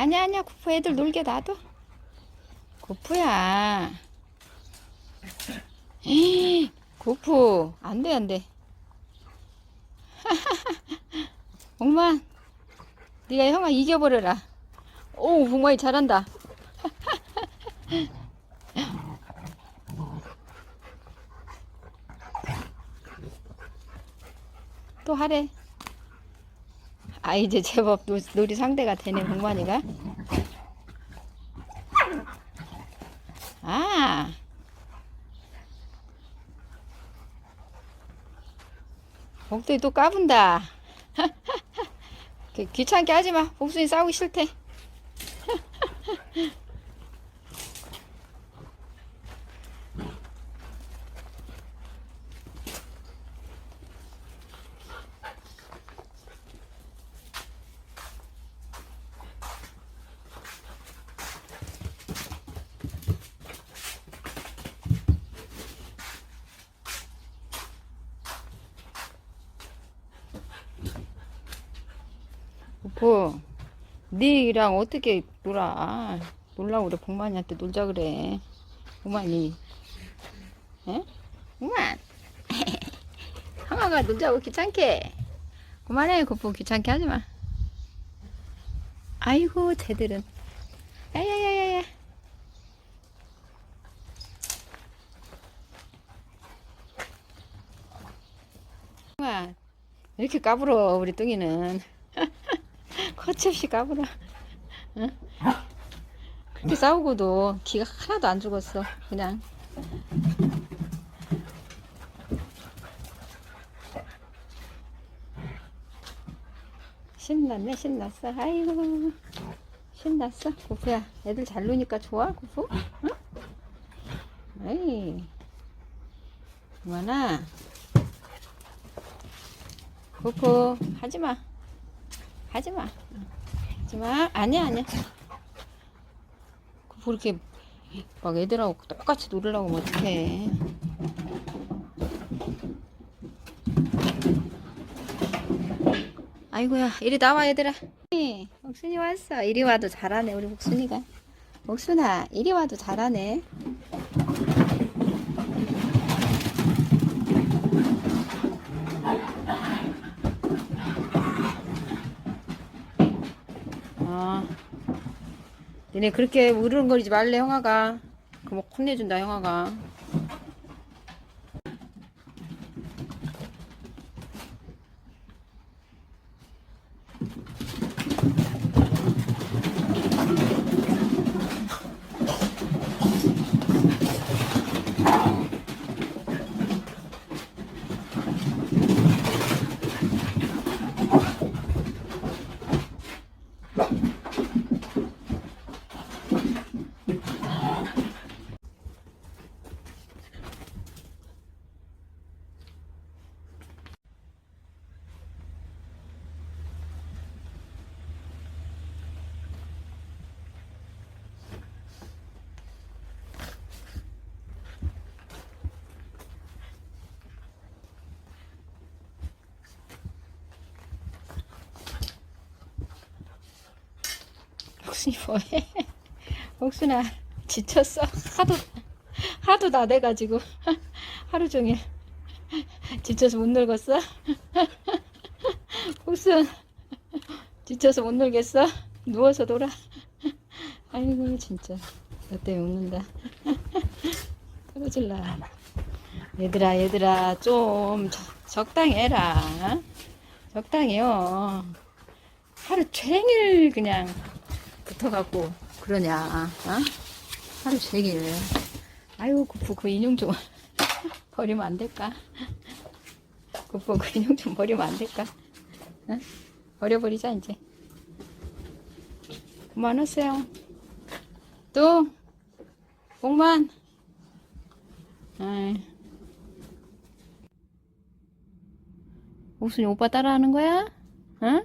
아니야 아니야. 구프 애들 놀게 놔둬. 구프야. 에이, 구프 안돼 안돼. 엉만 네가 형아 이겨버려라. 오 붕어이 잘한다. 또 하래 아 이제 제법 놀- 놀이 상대가 되네 붕만이가? 아. 복도이 또 까분다. 그 귀찮게 하지마. 복순이 싸우기 싫대 오포 니랑 어떻게 놀아? 놀라고 그래. 복만이한테 놀자 그래. 복만이. 에? 복만. 형아가 놀자고 귀찮게. 그만해 그포 귀찮게 하지 마. 아이고 쟤들은. 야야야야야. 이렇게 까불어 우리 뚱이는 거침없이 까불어. 응? 그렇게 싸우고도 기가 하나도 안 죽었어. 그냥. 신났네, 신났어. 아이고. 신났어. 구프야. 애들 잘 노니까 좋아, 구프? 응? 에이. 그만아. 구프, 하지 마. 하지 마. 하지 마. 아니야, 아니야. 그렇게 막 애들하고 똑같이 놀으려고 하면 어떡해. 아이고야, 이리 나와, 얘들아. 이, 목순이 왔어. 이리 와도 잘하네, 우리 목순이가. 목순아, 이리 와도 잘하네. 아, 니네 그렇게 으르렁거리지 말래, 형아가. 그럼 혼내준다, 형아가. 옥순이 뭐해? 옥순아 지쳤어? 하도 하도 나대가지고 하루 종일 지쳐서 못 놀겠어? 옥순 지쳐서 못 놀겠어? 누워서 놀아 아이고 진짜 너 때문에 웃는다 떨어질라 얘들아 얘들아 좀 적- 적당히 해라 적당히요 하루 종일 그냥 붙어갖고 그러냐 어? 하루 종일 아이고 구프 그 인형 좀 버리면 안 될까 구프 그 인형 좀 버리면 안 될까 어? 버려버리자 이제 그만하세요 또 복만. 옥순이 오빠 따라하는 거야? 응?